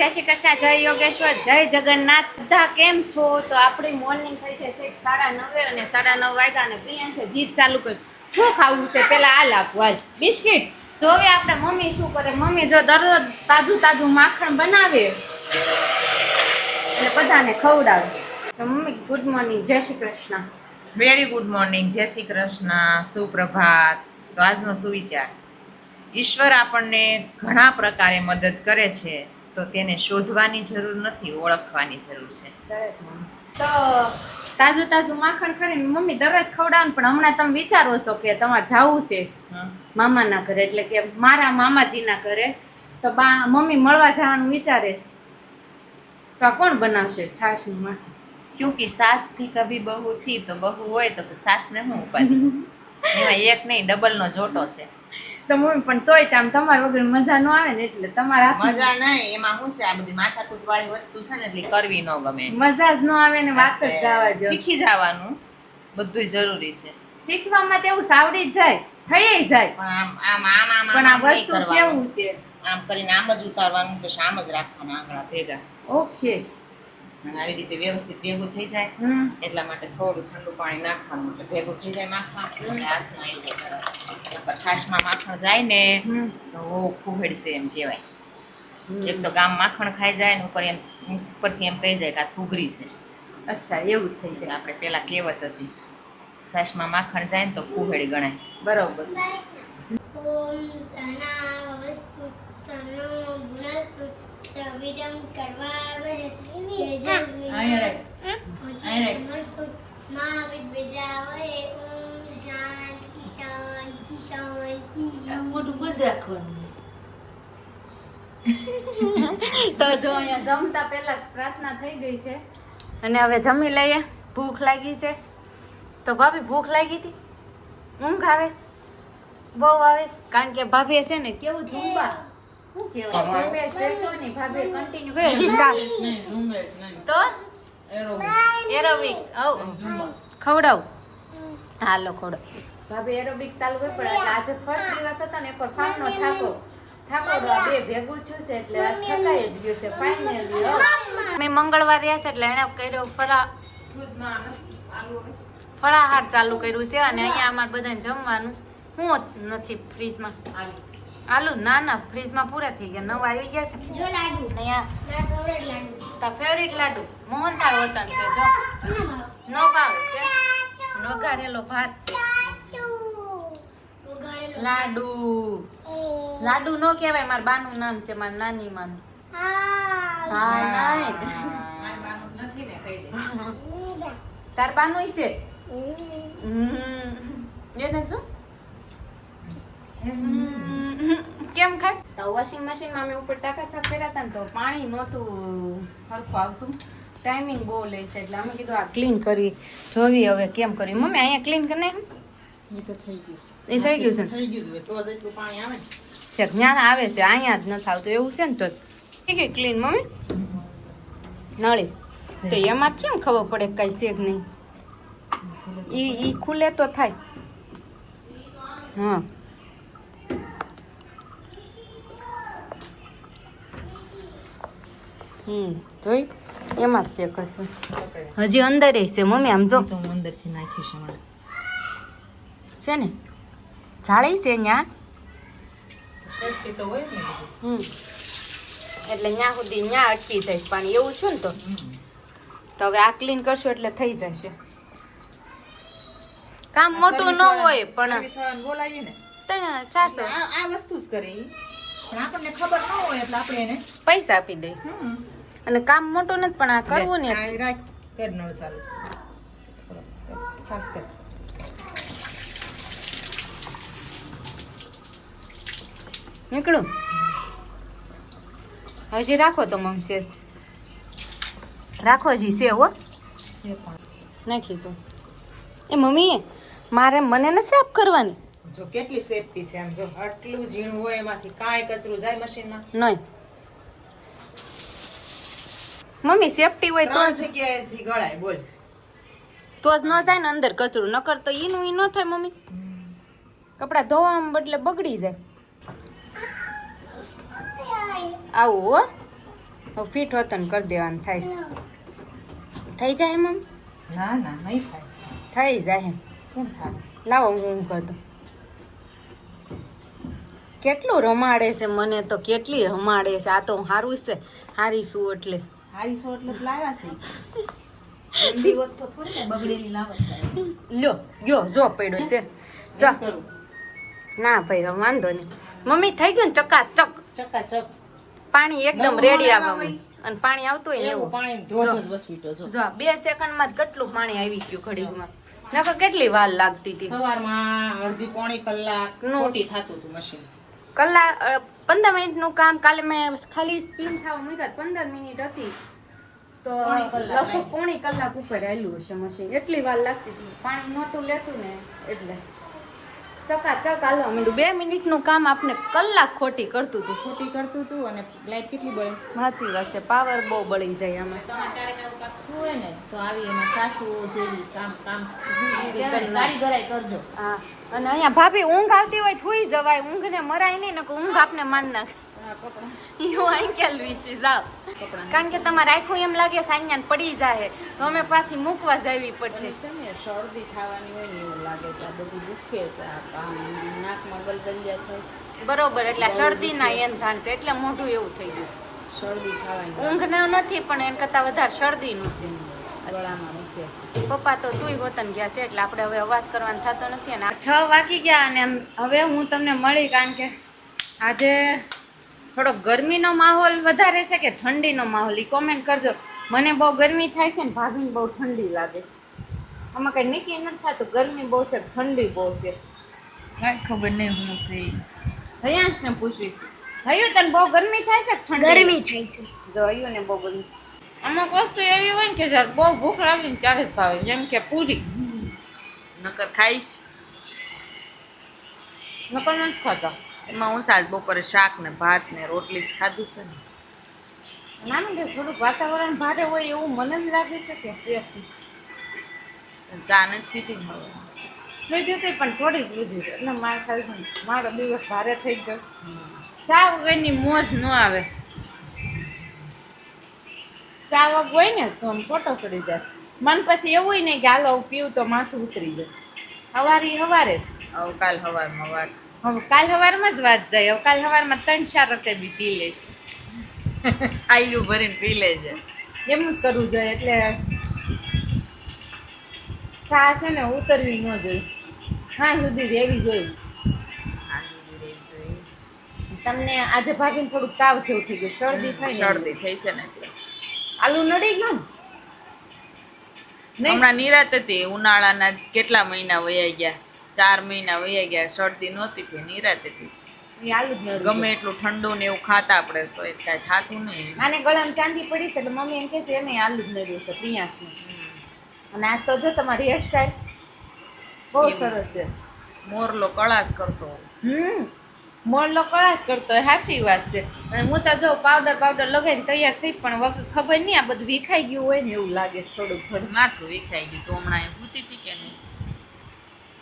જય શ્રી કૃષ્ણ, જય યોગેશ્વર, જય જગન્નાથ. બધા કેમ છો? તો આપણી મોર્નિંગ થઈ છે છેક સાડા નવે અને સાડા નવ વાગ્યા અને પ્રિયન છે જીત ચાલુ કર્યું. શું ખાવું છે? પહેલાં હાલ આપવું હાલ. બિસ્કિટ. જોવે આપણે મમ્મી શું કરે? મમ્મી જો દરરોજ તાજું તાજું માખણ બનાવે અને બધાને ખવડાવે. તો mummy good morning Jai Shri Krishna. Very good morning Jai Shri Krishna, સુપ્રભાત. તો આજનો સુવિચાર. ઈશ્વર આપણને ઘણા પ્રકારે મદદ કરે છે. તો તેને શોધવાની જરૂર નથી ઓળખવાની જરૂર છે. સરસ તો તાજું તાજું માખણ કરીને મમ્મી દરરોજ ખવડાવે પણ હમણાં તમે વિચારો છો કે તમારે જવું છે મામાના ઘરે એટલે કે મારા મામાજીના ઘરે તો બા મમ્મી મળવા જવાનું વિચારે છે. તો આ કોણ બનાવશે છાશનું માખણ? ક્યુંકિ સાસથી કભી બહુ થી તો બહુ હોય તો સાસને શું ઉપાધિ? એમાં એક નહીં ડબલનો જોટો છે. તો મમ્મી પણ તોય ત્યાં તમારા વગર મજા ન આવે ને એટલે તમારા મજા નહીં એમાં શું છે આ બધી માથાકૂટ વાળી વસ્તુ છે ને એટલે કરવી ન ગમે. મજા જ ન આવે ને વાત જ જવા જો શીખી જવાનું બધું જરૂરી છે. શીખવામાં તેવું સાવડી જ જાય થઈ જાય. પણ આમ આમ આમ આમ પણ આ વસ્તુ. કેવું છે? આમ કરીને આમ જ ઉતારવાનું પછી આમ જ રાખવાના આંગળા ભેગા. ઓકે. અને આવી રીતે વ્યવસ્થિત ભેગું થઈ જાય હમ. એટલા માટે થોડું ઠંડુ પાણી નાખવાનું એટલે ભેગું થઈ જાય માખણ. અને હાથમાં આવી જાય. નકર છાશમાં માખણ જાય ને તો બહુ ફૂગડશે એમ કહેવાય. એક તો ગામ માખણ ખાઈ જાય ને ઉપર એમ ઉપરથી એમ કહી જાય કે આ ફૂગરી છે. અચ્છા એવું જ થઈ જાય. આપણે પેલા કહેવત હતી છાશમાં માખણ જાય ને તો ફૂગડી ગણાય. બરોબર. ઓમ સનાવસ્તુ સનો ગુણસ્તુ સવિરમ કરવાવે તેજસ્વી મા વિદ્વેષાવે ઓમ શાંતિ શાંતિ શાંતિ. મોટું બંધ રાખવાનું. તો જો અહીંયા જમતા પહેલા પ્રાર્થના થઈ ગઈ છે. અને હવે જમી લઈએ. ભૂખ લાગી છે. તો ભાભી ભૂખ લાગી હતી? ઊંઘ આવે બહુ આવે કારણ કે ભાભીએ છે ને કેવું ઝુંબા ખવડાવ હાલો ખવડાવ ભાભી એરોબિક્સ ચાલુ કરી પડે આજે ફર્સ્ટ દિવસ હતો ને એક ફામનો ઠાકો ઠાકોડો આ બે ભેગું છું છે એટલે આ જ ગયું છે ફાઇનલી મેં મંગળવાર રહ્યા છે એટલે એણે કર્યો ફરા ફળાહાર ચાલુ કર્યું છે અને અહીંયા અમારે બધાને જમવાનું હું નથી ફ્રીજમાં આલુ? ના ના ફ્રીજમાં પૂરા થઈ ગયા. નવા આવી ગયા છે. જો લાડુ. અહીંયા મારા ફેવરેટ લાડુ. તા ફેવરિટ લાડુ. મોહનથાળ વતન છે જો. નો ભાવ છે. વઘારેલો ભાત છે. લાડુ. લાડુ નો કહેવાય મારા બાનું નામ છે મારા નાની માનું. હા. હા નહીં. નથી ને કહી દે. તાર બાનું છે? એને શું હમ. કેમ ખાય? તો વોશિંગ મશીનમાં અમે ઉપર ટાકા સાફ કર્યા હતા ને તો પાણી નહોતું સરખું આવતું. ટાઈમિંગ બહુ લે છે એટલે અમે કીધું આ ક્લીન કરી જોવી હવે કેમ કરી. મમ્મી અહીંયા ક્લીન કરી નાખ્યું? એ તો થઈ ગયું એ થઈ ગયું છે? થઈ ગયું તો જ એટલું પાણી આવે છે જ્ઞાન આવે છે. અહીંયા જ નથી આવતું. એવું છે ને તો? થઈ ગયું ક્લીન મમ્મી? નળી. તો એમાં કેમ ખબર પડે કઈ છે કે નહીં? એ એ ખુલે તો થાય. હા. હમ જોઈ? એમાં જ છે કશું. હજી અંદર છે મમ્મી આમ જો. તો હું અંદરથી નાખીશ હમણાં છે ને? જાળી છે ત્યાં સેફટી તો હોય ને બધું. હમ. એટલે ત્યાં સુધી ત્યાં અટકી જાય પાણી એવું છું ને તો. તો હવે આ ક્લીન કરશું એટલે થઈ જશે. કામ મોટું ન હોય પણ બોલાવીએ ને. ત્રણ ચારસો. આ વસ્તુ જ કરે. પણ આપણને ખબર ન હોય એટલે આપણે એને પૈસા આપી દઈએ હમ. અને કામ મોટું નથી પણ આ કરવું ને રાખ કર નળ ચાલુ. ખાસ કર. નીકળું? હજી રાખો તો મમ છે રાખો જી સેવ હો. નાખીશું. એ મમ્મી મારે મને નથી સાફ કરવાની. જો કેટલી સેફટી છે આમ જો આટલું ઝીણું હોય એમાંથી કાંઈ કચરું જાય મશીનમાં. નહીં. મમ્મી સેફટી હોય તો જ. જગ્યાએથી ગળાય બોલ. તો જ ન જાય ને અંદર કચરું નકર તો ઈનું ઈ ન થાય મમ્મી. કપડા ધોવામાં બદલે બગડી જાય. આવું હો. હવે ફીટ હોતન કરી દેવાનું થાય છે. થઈ જાય મમ ના ના નહીં થાય. થઈ જાય કેમ થાય? લાવો હું ઊંઘ કરતો કેટલું રમાડે છે મને તો કેટલી રમાડે છે. આ તો સારું છે. સારી શું એટલે. હારી સો એટલે લાવ્યા છે. ઊંધી હોત તો થોડી ને બગડેલી લાવત લ્યો ગયો જો પડ્યો છે. જો. ના ભાઈ હવે વાંધો નહીં. મમ્મી થઈ ગયું ને ચકાચક? ચકાચક. પાણી એકદમ રેડી નવું અને પાણી આવતું હોય ને એવું પાણી જ બે સેકન્ડમાં જ કેટલું પાણી આવી ગયું ઘડીકમાં. નકર કેટલી વાર લાગતી હતી? સવારમાં અડધી પોણી કલાકનું. થતું હતું મશીન કલાક પંદર મિનિટનું કામ. કાલે મેં ખાલી સ્પિન થવા મૂક્યા પંદર મિનિટ હતી. તો લગભગ લાગી. પોણી કલાક ઉપર આવેલું હશે મશીન. એટલી વાર લાગતી હતી. પાણી નહોતું લેતું ને એટલે. ચકાચક હાલવા માંડ્યું બે મિનિટનું કામ આપણે કલાક ખોટી કરતું હતું ખોટી કરતું હતું અને લાઈટ કેટલી બળે? સાચી વાત છે પાવર બહુ બળી જાય આમાં. તમારે ક્યારેક આવું કાંક થયું હોય ને તો આવી એમાં સાસુઓ જેવી કામ કામ. કારીગરાઈ કરજો. હા અને અહીંયા ભાભી ઊંઘ આવતી હોય થુઈ જવાય ઊંઘને મરાય નહીં ને ઊંઘ આપને માન નાખે. એવું અહીં કેલવી છે જાવ કારણ કે તમારે આખું એમ લાગે સાંજ્ઞાન પડી જાય તો અમે પાછી મૂકવા જવી પડશે. છે ને શરદી થવાની હોય ને એવું લાગે છે. આ બધું દુખે છે. નાકમાં ગલગલિયા થાય બરોબર એટલે શરદીના એન ધાણ છે. એટલે મોઢું એવું થઈ ગયું. શરદી થવાની ના નથી પણ એન કરતાં વધારે શરદીનું છે. ગળામાં છે. પપ્પા તો સુઈ વતન ગયા છે એટલે આપણે હવે અવાજ કરવાનો થતો નથી. અને છ વાગી ગયા અને હવે હું તમને મળી કારણ કે આજે થોડો ગરમીનો માહોલ વધારે છે કે ઠંડીનો માહોલ? એ કોમેન્ટ કરજો. મને બહુ ગરમી થાય છે ને ભાભીને બહુ ઠંડી લાગે છે. આમાં કંઈ નક્કી નથી થતું. ગરમી બહુ છે ઠંડી બહુ છે. કાંઈ ખબર નહીં હું છે હયાંશને પૂછવી. હયું તને બહુ ગરમી થાય છે કે ઠંડી? ગરમી થાય છે. જો હયું ને બહુ ગરમી. અમુક વસ્તુ એવી હોય ને કે જ્યારે બહુ ભૂખ લાગે ને ત્યારે જ ભાવે. જેમ કે પૂરી. નકર ખાઈશ. નકર નથી ખાતા. એમાં હું સાજ બપોરે શાક ને ભાત ને રોટલી જ ખાધું છે ને. નાનું કે થોડુંક વાતાવરણ ભારે હોય એવું મને જ લાગે છે કે તે ચા નથી ને હવે. લીધી હતી પણ થોડીક લીધી એટલે મારે ખાલી મારો દિવસ ભારે થઈ ગયો. ચા વગરની મોજ ન આવે. ચા વગ હોય ને તો આમ ફોટો ચડી જાય. મન પછી એવું નહીં કે હાલો પીવું તો માથું ઉતરી જાય. હવારી હવારે. જ. હવે કાલ સવારમાં વાત હવે કાલ સવારમાં જ વાત જાય. હવે કાલ સવારમાં ત્રણ ચાર વખતે બી પી લઈશ સાયલું ભરીને પી લેજે એમ જ કરવું જોઈએ એટલે ચા છે ને ઉતરવી ન જોઈએ. હા સુધી રહેવી જોઈએ. તમને આજે ભાભીને થોડુંક તાવ જેવું થઈ ગયું. શરદી થાય શરદી થઈ છે ને એટલે. આલુ નડી ગયું? હમણાં નિરાત હતી. ઉનાળાના કેટલા મહિના વયા ગયા? ચાર મહિના વૈયા ગયા શરદી નહોતી થઈ નિરાતે હતી. ગમે એટલું ઠંડુ ને એવું ખાતા આપણે તો એ કાંઈ થાતું નહીં. આને ગળામાં ચાંદી પડી છે એટલે મમ્મી એમ કહે છે એને આલુ જ નડ્યું છે પિયાસનું અને આજ તો જો તમારી હેરસ્ટાઈલ બહુ સરસ છે. મોરલો કળાશ કરતો. હમ મોરલો કળાશ કરતો હોય સાચી વાત છે. અને હું તો જો પાવડર પાવડર લગાવીને તૈયાર થઈ પણ વગર ખબર નહીં આ બધું વિખાઈ ગયું હોય ને એવું લાગે થોડું થોડું માથું વિખાઈ ગયું તો હમણાં એમ ભૂતી હતી કે નહીં?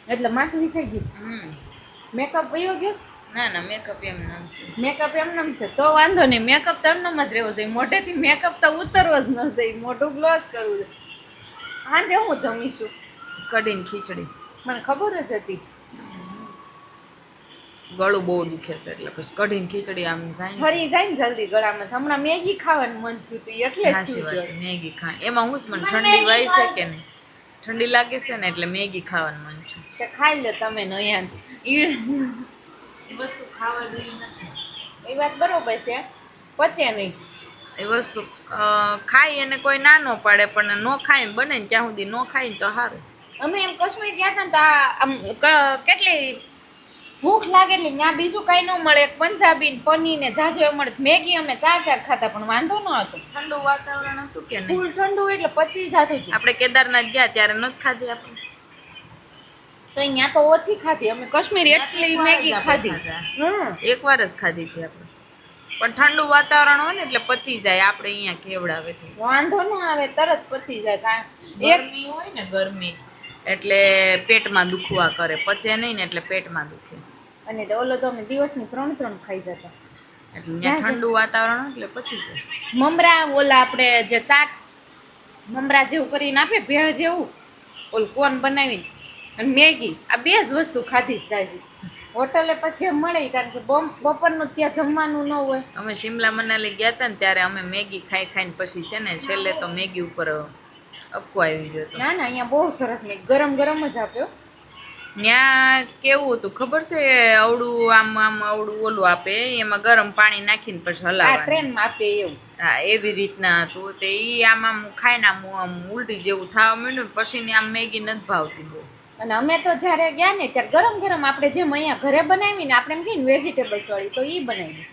એટલે માથું થઈ ગયું. હમ. મેકઅપ વયો ગયો ના ના મેકઅપ એમ નામ છે. મેકઅપ એમનેમ છે. તો વાંધો નહીં મેકઅપ તો એમનેમ જ રહેવો જોઈએ. મોઢેથી મેકઅપ તો ઉતરવો જ ન જોઈએ. મોઢું ગ્લોસ કરવું જોઈએ. હાંજે હું જમીશું? કઢીને ખીચડી. મને ખબર જ હતી. ગળું બહુ દુખે છે એટલે પછી કઢીને ખીચડી આમ જાય ફરી જાય ને જલ્દી ગળામાં. હમણાં મેગી ખાવાનું મન થયું હતું એટલે વાત. છે મેગી ખા એમાં હું મને ઠંડી વાય છે કે નહીં? ઠંડી લાગે છે ને એટલે મેગી ખાવાનું મન છે. ખાઈ લો તમે જ. ઈ એ વસ્તુ ખાવા જેવી નથી. એ વાત બરોબર છે. પચે નહીં. એ વસ્તુ ખાઈ અને કોઈ ના નો પાડે પણ નો ખાય ને બને ને ત્યાં સુધી નો ખાય તો સારું. અમે એમ કાશ્મીર ગયા હતા ને તો આ આમ કેટલી ભૂખ લાગે એટલે ત્યાં બીજું કઈ ન મળે. પંજાબી ને પનીર ને જાજુ એ મળે મેગી અમે ચાર ચાર ખાતા પણ વાંધો ન હતો. ઠંડુ વાતાવરણ હતું કે નહીં? ફૂલ ઠંડુ એટલે પચી જતું હતું આપણે કેદારનાથ ગયા ત્યારે નથી ખાધી આપણે. તો અહીંયા તો ઓછી ખાધી. અમે કાશ્મીર એટલી મેગી ખાધી. એક એકવાર જ ખાધી હતી આપણે. પણ ઠંડુ વાતાવરણ હોય ને એટલે પચી જાય. આપણે અહીંયા કેવડાવે વાંધો ન આવે તરત પચી જાય. કારણ ગરમી હોય ને ગરમી એટલે પેટમાં દુખવા કરે. પચે નહીં ને એટલે પેટમાં દુખે. અને ઓલો તો અમે દિવસની ત્રણ ત્રણ ખાઈ જતા. એટલે ત્યાં ઠંડુ વાતાવરણ એટલે પછી છે મમરા ઓલા આપણે જે ચાટ મમરા જેવું કરીને આપે ભેળ જેવું ઓલું કોન બનાવીને અને મેગી આ બે જ વસ્તુ ખાધી જ જાય હોટલે પછી મળે કારણ કે બપોરનું ત્યાં જમવાનું ન હોય. અમે શિમલા મનાલી ગયા હતા ને ત્યારે અમે મેગી ખાઈ ખાઈને પછી છે ને છેલ્લે તો મેગી ઉપર અપકો આવી ગયો હતો. ના ના અહીંયા બહુ સરસ મેગી ગરમ ગરમ જ આપ્યો. ત્યાં કેવું હતું? ખબર છે અવડું આમ આમ અવડું ઓલું આપે? એમાં ગરમ પાણી નાખીને પછી હલાવવાનું. ટ્રેનમાં આપે એવું. હા એવી રીતના હતું. તે ઈ આમ આમ ખાઈને આમ આમ ઉલટી જેવું થવા માંડ્યું ને પછી ને આમ મેગી નથી ભાવતી બહુ. અને અમે તો જ્યારે ગયા ને ત્યારે ગરમ ગરમ આપણે જેમ અહીંયા ઘરે બનાવીને આપણે એમ કહીએ વેજીટેબલ્સ વાળી તો એ બનાવી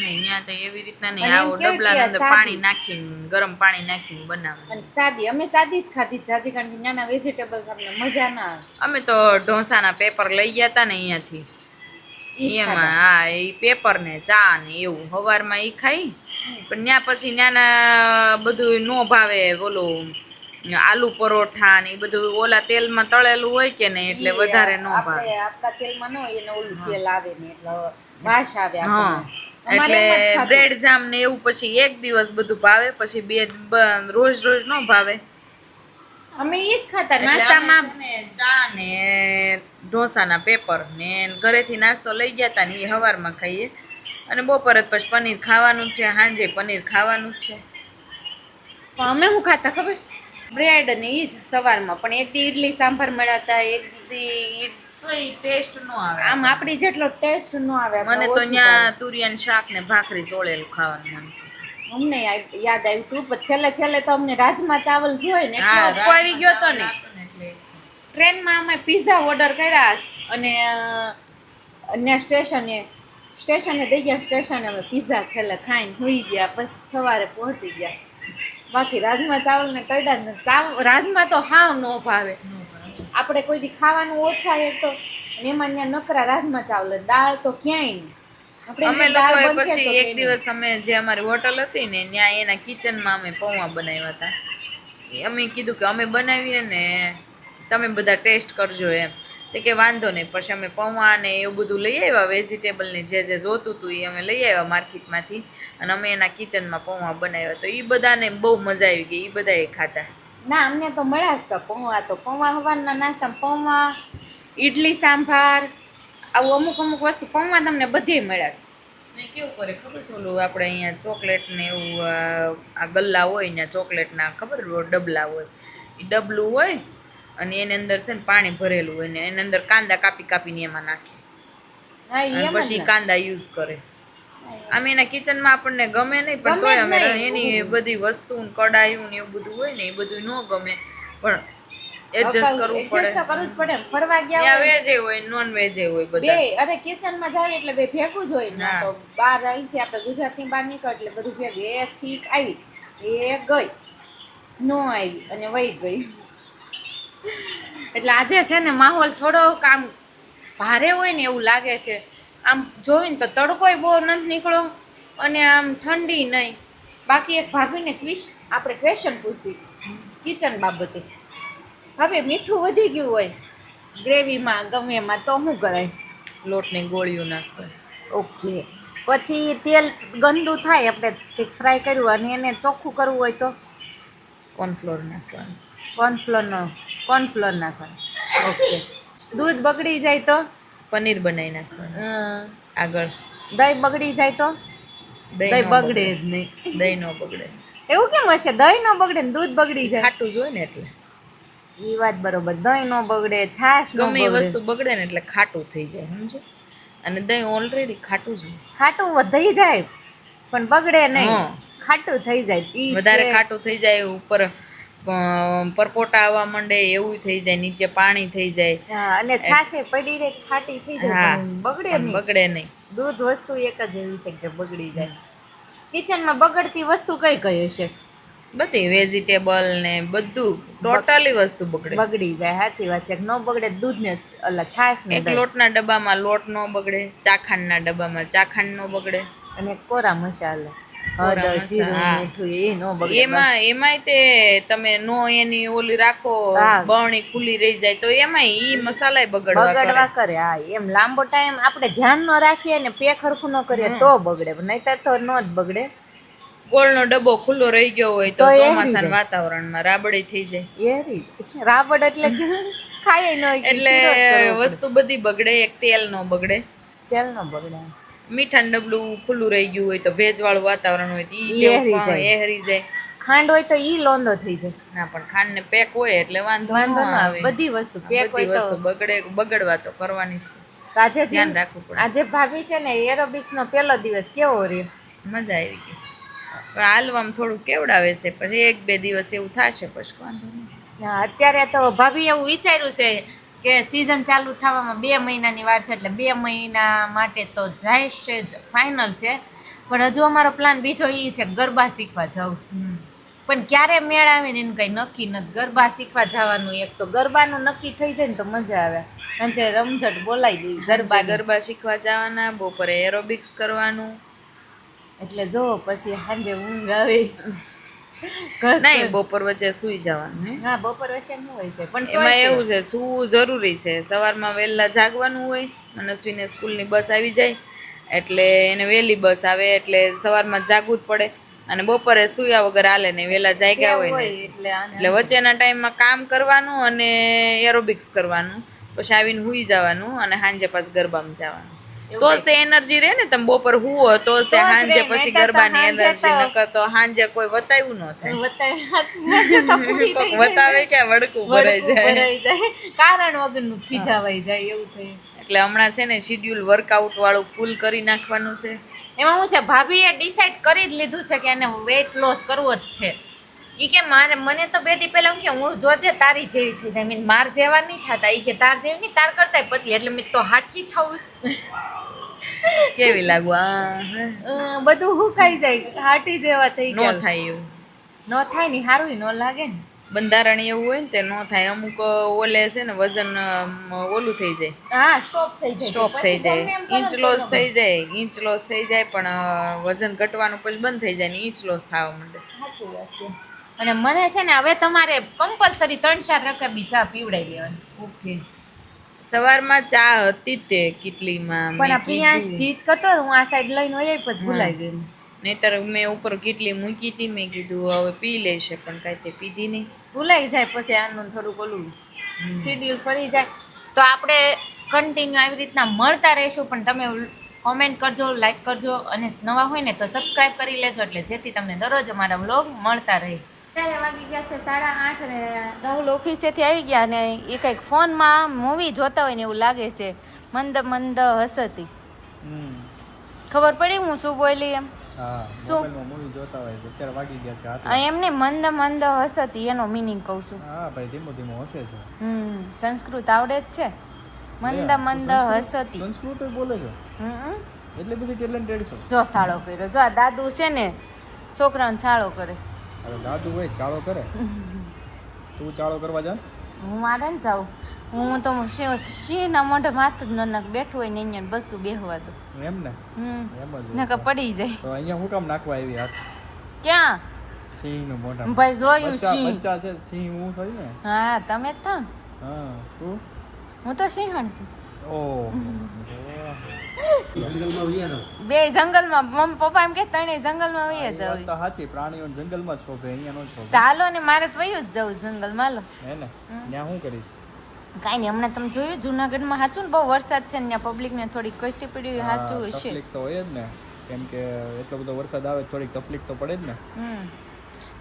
નહીં ત્યાં તો એવી રીતના નહીં. આવો કેવું ડબલા અંદર પાણી નાખીને ગરમ પાણી નાખીને બનાવે અને સાદી અમે સાદી જ ખાધી જાજી કારણ કે નાના વેજીટેબલ્સ આપણે મજા ના આવે. અમે તો ઢોસાના પેપર લઈ ગયા હતા ને અહીંયાથી. એમાં હા એ પેપર ને ચા ને એવું. સવારમાં એ ખાઈ પણ ત્યાં પછી ત્યાંના બધું નો ભાવે ઓલું આલુ પરોઠા ને એ બધું ઓલા તેલમાં તળેલું હોય કે નહીં એટલે વધારે નો ભાવે. આપણા તેલમાં ન હોય એને ઓલું તેલ આવે ને એટલે વાસ આવે હા. એટલે બ્રેડ જામ ને એવું પછી એક દિવસ બધું ભાવે પછી બે રોજ રોજ નો ભાવે. અમે એ જ ખાતા નાસ્તામાં ને ચા ને ઢોસાના પેપર ને ઘરેથી નાસ્તો લઈ ગયા હતા ને એ સવારમાં ખાઈએ. અને બપોરે પછી પનીર ખાવાનું છે સાંજે પનીર ખાવાનું છે. અમે શું ખાતા ખબર? બ્રેડ ને એ જ સવારમાં. પણ એક દી ઇડલી સાંભાર મળ્યા એક દી તો એ ટેસ્ટ નો આવે. આમ આપણી જેટલો ટેસ્ટ નો આવે મને તો ત્યાં તુરિયાન શાક ને ભાખરી સોળેલું ખાવાનું મન અમને યાદ આવ્યું તું પણ છેલ્લે છેલ્લે તો અમને રાજમા ચાવલ જોઈએ ને આવી ગયો તો ને. ને ટ્રેનમાં અમે પીઝા ઓર્ડર કર્યા અને અન્ય સ્ટેશને સ્ટેશને દઈ ગયા સ્ટેશને અમે પીઝા છેલ્લે ખાઈને સુઈ ગયા પછી સવારે પહોંચી ગયા. બાકી રાજમા ચાવલ ને કઈડા જ ચાવ રાજમા તો હાવ ન ભાવે. આપણે કોઈ દી ખાવાનું ઓછા એક તો અને એમાં ત્યાં નકરા રાજમા ચાવલ દાળ તો ક્યાંય નહીં. અમે લોકો લોકોએ પછી એક દિવસ અમે જે અમારી હોટલ હતી ને ત્યાં એના કિચનમાં અમે પૌવા બનાવ્યા હતા. અમે કીધું કે અમે બનાવીએ ને તમે બધા ટેસ્ટ કરજો એમ. તે કે વાંધો નહીં પછી અમે પૌવા ને એવું બધું લઈ આવ્યા વેજીટેબલ ને જે જે જોતું હતું એ અમે લઈ આવ્યા માર્કેટમાંથી અને અમે એના કિચનમાં પૌવા બનાવ્યા. તો એ બધાને બહુ મજા આવી ગઈ એ બધાએ ખાધા. ના અમને તો મળ્યા જ હતા પૌવા. તો પૌવા સવારના નાસ્તા પૌવા ઇડલી સાંભાર આવું અમુક અમુક વસ્તુ પૌવા તમને બધે મળ્યા ને કેવું કરે? ખબર છે ઓલું આપણે અહીંયા ચોકલેટ ને એવું આ ગલ્લા હોય ને ચોકલેટના ખબર? ડબલા હોય. એ ડબલું હોય અને એની અંદર છે ને પાણી ભરેલું હોય ને એની અંદર કાંદા કાપી કાપીને એમાં નાખે. પછી કાંદા યુઝ કરે. આમ એના કિચનમાં આપણને ગમે નહીં પણ તોય અમે એની બધી વસ્તુ કડાયું ને એવું બધું હોય ને એ બધું ન ગમે. પણ એડજસ્ટ કરવું પડે. કરવું જ પડે. ફરવા ગયા હોય વેજ હોય નોન વેજ હોય બધા. અરે કિચનમાં જાય એટલે બે ભેગું જ હોય ને. તો બહાર અહીંથી આપણે ગુજરાતની બહાર નીકળ એટલે બધું ભેગું એ છીક આવી એ ગઈ નો આવી અને વહી ગઈ. એટલે આજે છે ને માહોલ થોડો કામ ભારે હોય ને એવું લાગે છે. આમ જોઈને તો તડકોય બહુ નથી નીકળો અને આમ ઠંડી નહીં. બાકી એક ભાભીને ક્વિશ આપણે ક્વેશ્ચન પૂછી કિચન બાબતે. હવે મીઠું વધી ગયું હોય. ગ્રેવીમાં ગમે એમાં તો શું કરાય? લોટની ગોળીઓ નાખવા ઓકે. પછી તેલ ગંદુ થાય આપણે કંઈક ફ્રાય કર્યું અને એને ચોખ્ખું કરવું હોય તો? કોર્નફ્લોર નાખવાનું. કોર્નફ્લોરનો કોર્નફ્લોર નાખવાનું. ઓકે. દૂધ બગડી જાય તો? પનીર બનાવી નાખવાનું. આગળ. દહીં બગડી જાય તો? દહીં બગડે જ નહીં. દહીં ન બગડે. એવું કેમ હશે? દહીં ન બગડે ને દૂધ બગડી જાય. ખાટું જ હોય ને એટલે. એ વાત બરોબર. દહીં ન બગડે છાશ ગમે એ વસ્તુ બગડે ને એટલે ખાટું થઈ જાય સમજે? અને દહીં ઓલરેડી ખાટું જ ખાટું વધી જાય પણ બગડે નહીં. ખાટું થઈ જાય. વધારે ખાટું થઈ જાય ઉપર પરપોટા આવવા માંડે એવું થઈ જાય નીચે પાણી થઈ જાય. અને છાશે પડી રહે ખાટી થઈ જાય બગડે નહીં. બગડે નહીં. દૂધ વસ્તુ એક જ એવી છે કે બગડી જાય. કિચનમાં બગડતી વસ્તુ કઈ કઈ હશે? બધી વેજીટેબલ ને બધું ટોટલી વસ્તુ બગડે. બગડી જાય સાચી વાત છે. ન બગડે દૂધ ને અલા છાશ ને એક. લોટના ડબ્બામાં લોટ ન બગડે ચાખાંડના ડબ્બામાં ચાખંડ નો બગડે. અને કોરા મસાલા. મસાલા, એમાં એમાંય તે તમે નો એની ઓલી રાખો. બરણી ખુલ્લી રહી જાય તો એમાંય ઈ મસાલાય બગડવા બગડવા કરે હા. એમ લાંબો ટાઈમ આપણે ધ્યાન ન રાખીએ ને પેક હરખું ન કરીએ તો બગડે. નહીતર તો ન જ બગડે. ગોળનો ડબ્બો ખુલ્લો રહી ગયો હોય તો ચોમાસાના વાતાવરણમાં રાબડી થઈ જાય. રાબડ એટલે ખાય ન એટલે વસ્તુ બધી બગડે એક તેલ નો બગડે. તેલ નો બગડે. મીઠાનું ડબલું ખુલ્લું રહી ગયું હોય તો ભેજવાળું વાતાવરણ હોય તો ઈ કેવું જાય. ખાંડ હોય તો ઈ લોંદો થઈ જાય. ના પણ ખાંડ ને પેક હોય એટલે વાંધો વાંધો ના આવે. બધી વસ્તુ પેક બધી વસ્તુ બગડે બગડવા તો કરવાની છે. આજે ધ્યાન રાખવું પડે. આજે ભાભી છે ને એરોબિક્સ નો પહેલો દિવસ કેવો રહ્યો? મજા આવી ગઈ. પણ હાલવામાં થોડું કેવડાવે છે પછી એક બે દિવસ એવું થશે પછી વાંધો નહીં અત્યારે તો ભાભી એવું વિચાર્યું છે કે સિઝન ચાલુ થવામાં બે મહિનાની વાર છે એટલે બે મહિના માટે તો જાય છે જ ફાઇનલ છે. પણ હજુ અમારો પ્લાન બીજો એ છે ગરબા શીખવા છું. પણ ક્યારે મેળ આવે ને એનું કંઈ નક્કી નથી. ગરબા શીખવા જવાનું એક તો ગરબાનું નક્કી થઈ જાય ને તો મજા આવે. સાંજે રમઝટ બોલાવી દઈ ગરબા ગરબા શીખવા જવાના બપોરે એરોબિક્સ કરવાનું. એટલે જો પછી સાંજે ઊંઘ આવે. નહીં બપોર વચ્ચે સુઈ જવાનું હા? બપોર વચ્ચે ન હોય છે. પણ એમાં એવું છે સૂવું જરૂરી છે. સવારમાં વહેલા જાગવાનું હોય મનસ્વીને સ્કૂલની બસ આવી જાય એટલે એને વહેલી બસ આવે એટલે સવારમાં જાગવું જ પડે. અને બપોરે સૂયા વગર હાલે ને વહેલા જાગ્યા હોય એટલે વચ્ચેના ટાઈમમાં કામ કરવાનું અને એરોબિક્સ કરવાનું પછી આવીને હુઈ જવાનું અને સાંજે પાછ ગરબામાં જવાનું. તો જ તે એનર્જી રહે ને તમે બપોર હુવો તો જ તે તો જ સાંજે રહે, પછી ગરબાની એનર્જી નકર તો હાંજે કોઈ વતાવ્યું ન થાય. વતાવે ક્યાં? વડકું ભરાઈ જાય. કારણ વગરનું ખીજાવાઈ જાય એવું થાય એટલે હમણાં છે ને શિડ્યુલ વર્કઆઉટ વાળું ફૂલ કરી નાખવાનું છે. એમાં હું છે ભાભીએ ડિસાઈડ કરી જ લીધું છે કે એને વેટ લોસ કરવો જ છે. ઈ કે મારે મને તો બે દી પહેલા કે હું જોજે તારી જેવી થઈ જાય. મીન માર જેવા નહીં થતા. ઈ કે તાર જેવી નહીં તાર કરતા પતલી. એટલે મેં તો હાથી થવું કેવી લાગવા? બધું હુકાઈ જાય. હાટી જેવા થઈ નો ગયા. થાય એવું. નો થાય ને સારું ન લાગે ને. બંધારણ એવું હોય ને તે નો થાય. અમુક ઓલે છે ને વજન ઓલું થઈ જાય. હા સ્ટોપ થઈ જાય. સ્ટોપ થઈ જાય. ઇંચ લોસ થઈ જાય. ઇંચ લોસ થઈ જાય પણ વજન ઘટવાનું પછી બંધ થઈ જાય ને ઇંચ લોસ થવા માંડે. અને મને છે ને હવે તમારે કમ્પલસરી ત્રણ ચાર રકાબી ચા પીવડાવી દેવાની. ઓકે સવારમાં ચા હતી તે કીટલીમાં પણ આ જીત કરતો હું આ સાઈડ લઈને હોય પણ પછી ભૂલાઈ ગઈ. નહીતર મેં ઉપર કેટલી મૂકી હતી મેં કીધું હવે પી લેશે પણ કાંઈ તે પીધી નહીં. ભૂલાઈ જાય પછી આનું થોડુંક ઓલું શેડ્યુલ ફરી જાય. તો આપણે કન્ટિન્યુ આવી રીતના મળતા રહેશું પણ તમે કોમેન્ટ કરજો લાઈક કરજો અને નવા હોય ને તો સબસ્ક્રાઇબ કરી લેજો એટલે જેથી તમને દરરોજ અમારા વ્લોગ મળતા રહે. અત્યારે વાગી ગયા છે સાડા આઠ ને રાહુલ ઓફિસેથી આવી ગયા ને એ કંઈક ફોનમાં મૂવી જોતા હોય ને એવું લાગે છે. મંદ મંદ હસતી. ખબર પડી હું શું બોલી એમ? શું? મૂવી જોતા હોય અત્યારે વાગી ગયા છે એમને મંદ મંદ હસતી એનો મિનિંગ કહું છું. હા ભાઈ ધીમો ધીમો હસે છે. હમ સંસ્કૃત આવડે જ છે. મંદ મંદ હસતી. સંસ્કૃત બોલે છે. હમ એટલે બધી ટેલેન્ટેડ છો. જો સાળો કર્યો. જો આ દાદુ છે ને છોકરાને સાળો કરે છે. હવે દાદુ હોય ચાળો કરે. તું ચાળો કરવા જા. હું મારે ને જાઉં. હું તો સિંહ સિંહના મોઢે માથું જ નક બેઠું હોય ને અહીંયા બસું બેહવા દો એમ ને? એમ જ નકર પડી જાય. તો અહીંયા હું કામ નાખવા આવી હાથ? ક્યાં? સિંહનું મોઢા ભાઈ જોયું સિંહ. બચ્ચા છે સિંહ હું થઈ ને? હા તમે જ થા હા તું? હું તો સિંહણ છું. બે જંગલમાં મમ્મી પપ્પા એમ કે તણે જંગલમાં વહી જ વાત તો સાચી પ્રાણીઓ જંગલમાં જ શોભે અહીંયા નો શોભે. હાલો ને મારે તો વયું જ જવું જંગલમાં લો હે ને? ત્યાં શું કરીશ? કાંઈ નહીં હમણાં તમે જોયું જુનાગઢમાં સાચું ને બહુ વરસાદ છે ને ત્યાં પબ્લિકને થોડી કષ્ટી પડી સાચું હશે. તકલીફ તો હોય જ ને. કેમ કે એટલો બધો વરસાદ આવે થોડીક તકલીફ તો પડે જ ને.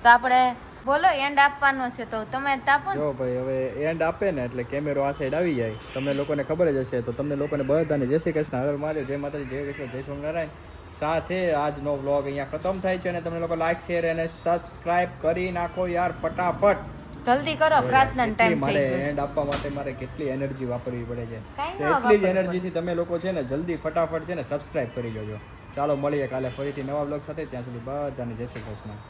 તો આપણે બોલો એન્ડ આપવાનો છે તો તમે તાપો જો ભાઈ હવે એન્ડ આપે ને એટલે કેમેરો આ સાઈડ આવી જાય. તમને લોકોને ખબર જ હશે તો તમને લોકોને બધાને જય શ્રી કૃષ્ણ હર મહાદેવ જય માતાજી જય કૃષ્ણ જય સ્વામિનારાયણ. સાથે આજનો વ્લોગ અહીંયા ખતમ થાય છે અને તમે લોકો લાઈક શેર અને સબસ્ક્રાઇબ કરી નાખો યાર ફટાફટ. જલ્દી કરો પ્રાર્થના ટાઈમ મારે થઈ ગયો છે. એન્ડ આપવા માટે મારે કેટલી એનર્જી વાપરવી પડે છે. એટલી જ એનર્જીથી તમે લોકો છે ને જલ્દી ફટાફટ છે ને સબસ્ક્રાઇબ કરી લેજો. ચાલો મળીએ કાલે ફરીથી નવા બ્લોગ સાથે. ત્યાં સુધી બધાને જય શ્રી કૃષ્ણ.